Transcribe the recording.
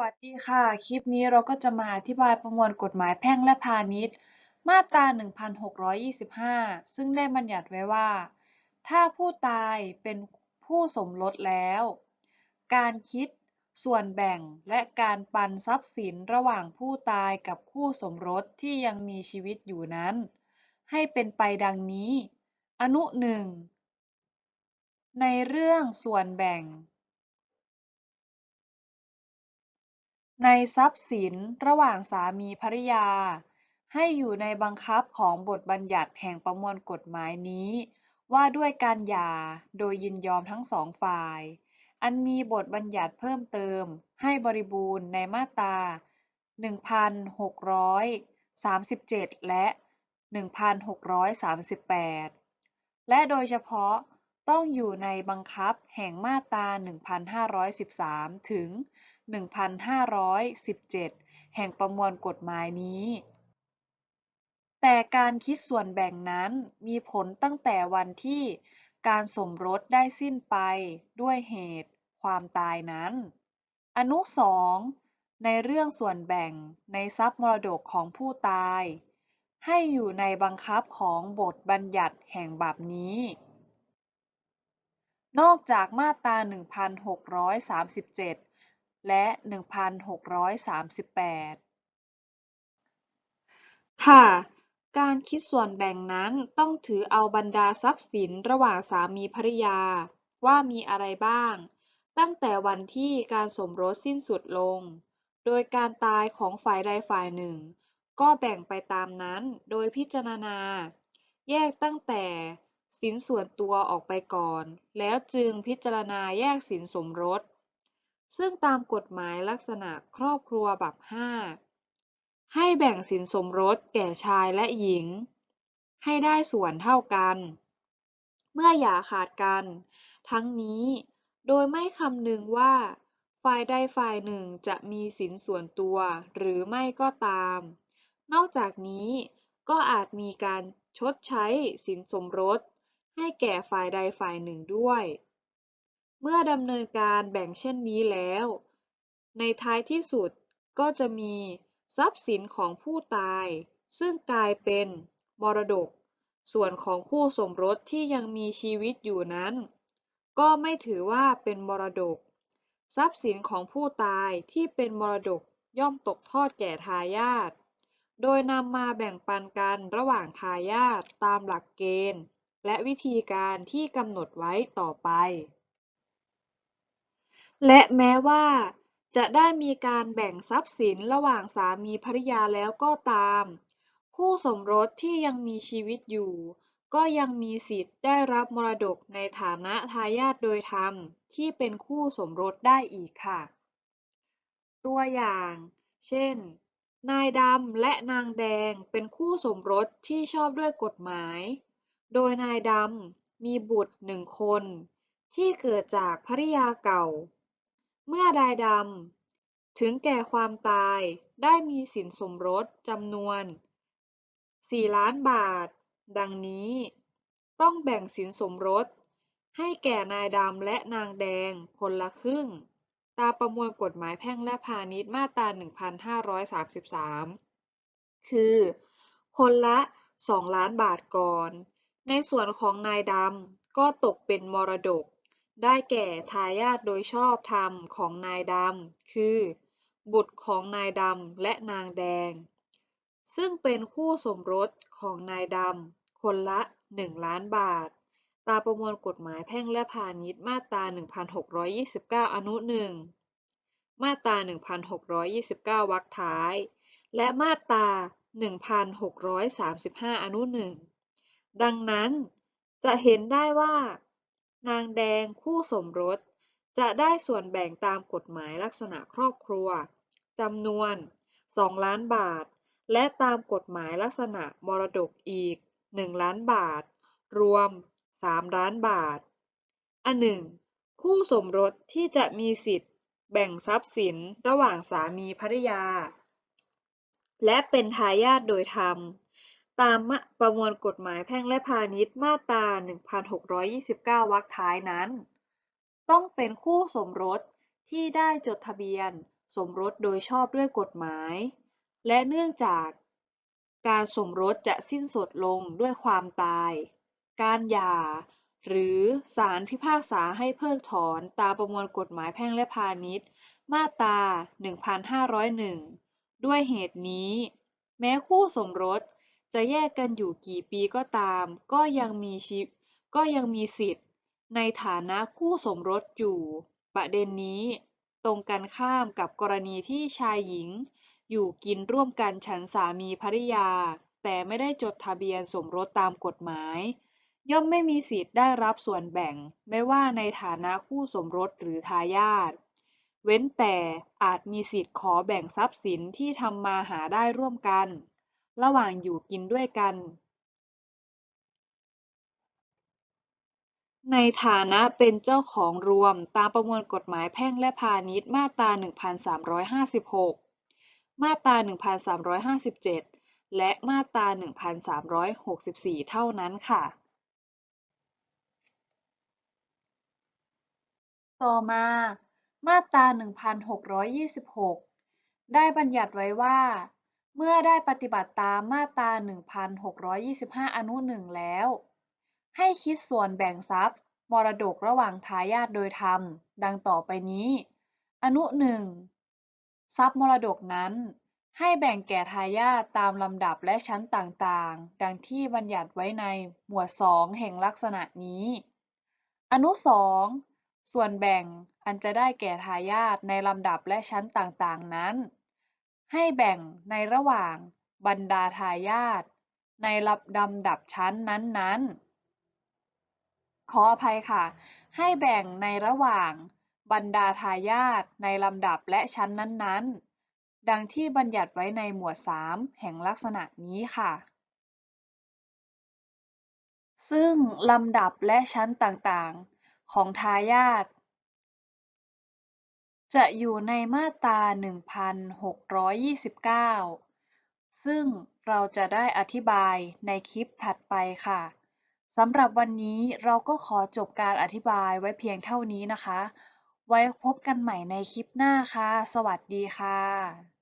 วัสดีค่ะ คลิปนี้เราก็จะมาอธิบายประมวลกฎหมายแพ่งและพาณิชย์ มาตรา 1625 ซึ่งได้บัญญัติไว้ว่า ถ้าผู้ตายเป็นผู้สมรสแล้ว การคิดส่วนแบ่งและการปันทรัพย์สินระหว่างผู้ตายกับคู่สมรสที่ยังมีชีวิตอยู่นั้น ให้เป็นไปดังนี้ อนุหนึ่งในเรื่องส่วนแบ่ง ในทรัพย์สินระหว่างสามีภริยา ให้อยู่ในบังคับของบทบัญญัติแห่งประมวลกฎหมายนี้ ว่าด้วยการหย่าโดยยินยอมทั้งสองฝ่าย อันมีบทบัญญัติเพิ่มเติม ให้บริบูรณ์ในมาตรา 1637 และ 1638 และโดยเฉพาะ ต้องอยู่ในบังคับแห่งมาตรา 1513 ถึง 1517 แห่งประมวลกฎหมายนี้ แต่การคิดส่วนแบ่งนั้นมีผลตั้งแต่วันที่การสมรสได้สิ้นไปด้วยเหตุความตายนั้น อนุสองในเรื่องส่วนแบ่งในทรัพย์มรดกของผู้ตาย ให้อยู่ในบังคับของบทบัญญัติแห่งบัพนี้ นอกจากมาตรา 1637 และ 1638 ค่ะ การคิดส่วนแบ่งนั้นต้องถือเอาบรรดาทรัพย์สินระหว่างสามีภริยา ว่ามีอะไรบ้าง ตั้งแต่วันที่การสมรสสิ้นสุดลง โดยการตายของฝ่ายใดฝ่ายหนึ่ง ก็แบ่งไปตามนั้นโดยพิจารณา แยกตั้งแต่ สินส่วนตัวออกไปก่อน แล้วจึงพิจารณาแยกสินสมรส ซึ่งตามกฎหมายลักษณะครอบครัวบัพห้าให้แบ่งสินสมรสแก่ชายและหญิง ให้ได้ส่วนเท่ากัน เมื่อหย่าขาดกัน ทั้งนี้โดยไม่คำนึงว่า ฝ่ายใดฝ่ายหนึ่งจะมีสินส่วนตัวหรือไม่ก็ตาม นอกจากนี้ก็อาจมีการชดใช้สินสมรส ให้แก่ฝ่ายใดฝ่ายหนึ่งด้วย เมื่อดำเนินการแบ่งเช่นนี้แล้ว ในท้ายที่สุดก็จะมีทรัพย์สินของผู้ตาย ซึ่งกลายเป็นมรดก ส่วนของคู่สมรสที่ยังมีชีวิตอยู่นั้น ก็ไม่ถือว่าเป็นมรดก ทรัพย์สินของผู้ตายที่เป็นมรดกย่อมตกทอดแก่ทายาทโดยนำมาแบ่งปันกันระหว่างทายาทตามหลักเกณฑ์ และวิธีการที่กำหนดไว้ต่อไป และแม้ว่า จะได้มีการแบ่งทรัพย์สินระหว่างสามีภริยาแล้วก็ตาม คู่สมรสที่ยังมีชีวิตอยู่ ก็ยังมีสิทธิ์ได้รับมรดกในฐานะทายาทโดยธรรมที่เป็นคู่สมรสได้อีกค่ะ ตัวอย่าง เช่น นายดำและนางแดงเป็นคู่สมรสที่ชอบด้วยกฎหมาย โดยนายดำมีบุตรหนึ่งคน ที่เกิดจากภริยาเก่า เมื่อนายดำถึงแก่ความตายได้มีสินสมรสจำนวน4ล้านบาท ดังนี้ ต้องแบ่งสินสมรส ให้แก่นายดำและนางแดงคนละครึ่ง ตามประมวลกฎหมายแพ่งและพาณิชย์มาตรา 1533 คือ คนละ 2 ล้านบาทก่อน ในส่วนของนายดำก็ตกเป็นมรดก ได้แก่ทายาทโดยชอบธรรมของนายดำคือ บุตรของนายดำและนางแดง ซึ่งเป็นคู่สมรสของนายดำคนละ 1 ล้านบาท ตามประมวลกฎหมายแพ่งและพาณิชย์มาตรา 1629 อนุ1มาตรา 1629 วรรคท้าย และมาตรา 1635 อนุ1 ดังนั้นจะเห็นได้ว่า นางแดงคู่สมรส จะได้ส่วนแบ่งตามกฎหมายลักษณะครอบครัวจำนวน 2 ล้านบาท และตามกฎหมายลักษณะมรดกอีก 1 ล้านบาท รวม 3 ล้านบาท อันหนึ่งคู่สมรสที่จะมีสิทธิ์ แบ่งทรัพย์สินระหว่างสามีภริยา และเป็นทายาทโดยธรรม ตามประมวลกฎหมายแพ่งและพาณิชย์มาตรา 1629 วรรคท้ายนั้น ต้องเป็นคู่สมรสที่ได้จดทะเบียนสมรสโดยชอบด้วยกฎหมาย และเนื่องจากการสมรสจะสิ้นสุดลงด้วยความตาย การหย่า หรือศาลพิพากษาให้เพิกถอนตามประมวลกฎหมายแพ่งและพาณิชย์ มาตรา 1501 ด้วยเหตุนี้ แม้คู่สมรส จะแยกกันอยู่กี่ปีก็ตาม ก็ยังมีชีก็ยังมีสิทธิ์ ในฐานะคู่สมรสอยู่ ประเด็นนี้ ตรงกันข้ามกับกรณีที่ชายหญิง อยู่กินร่วมกันฉันสามีภริยา แต่ไม่ได้จดทะเบียนสมรสตามกฎหมาย ย่อมไม่มีสิทธิ์ได้รับส่วนแบ่ง ไม่ว่าในฐานะคู่สมรสหรือทายาทเว้นแต่อาจมีสิทธิ์ขอแบ่งทรัพย์สินที่ทำมาหาได้ร่วมกัน ระหว่างอยู่กินด้วยกันในฐานะเป็นเจ้าของรวมตามประมวลกฎหมายแพ่งและพาณิชย์มาตรา 1356 มาตรา 1357 และมาตรา 1364 เท่านั้นค่ะ ต่อมา มาตรา 1626 ได้บัญญัติไว้ว่า เมื่อได้ปฏิบัติตามมาตรา 1625 อนุ 1 แล้ว ให้คิดส่วนแบ่งทรัพย์ มรดกระหว่างทายาทโดยธรรม ดังต่อไปนี้ อนุ 1 ทรัพย์มรดกนั้น ให้แบ่งแก่ทายาทตามลำดับและชั้นต่างๆ ดังที่บัญญัติไว้ในหมวด 2 แห่งลักษณะนี้ อนุ 2 ส่วนแบ่งอันจะได้แก่ทายาทในลำดับและชั้นต่างๆ นั้น ให้แบ่งในระหว่างบรรดาทายาทในลำดับชั้นนั้นๆ ขออภัยค่ะ ให้แบ่งในระหว่างบรรดาทายาทในลำดับและชั้นนั้นๆ ดังที่บัญญัติไว้ในหมวด 3 แห่งลักษณะนี้ค่ะ ซึ่งลำดับและชั้นต่างๆ ของทายาท จะอยู่ในมาตรา 1629 ซึ่งเราจะได้อธิบายในคลิปถัดไปค่ะสำหรับวันนี้เราก็ขอจบการอธิบายไว้เพียงเท่านี้นะคะ ไว้พบกันใหม่ในคลิปหน้าค่ะ สวัสดีค่ะ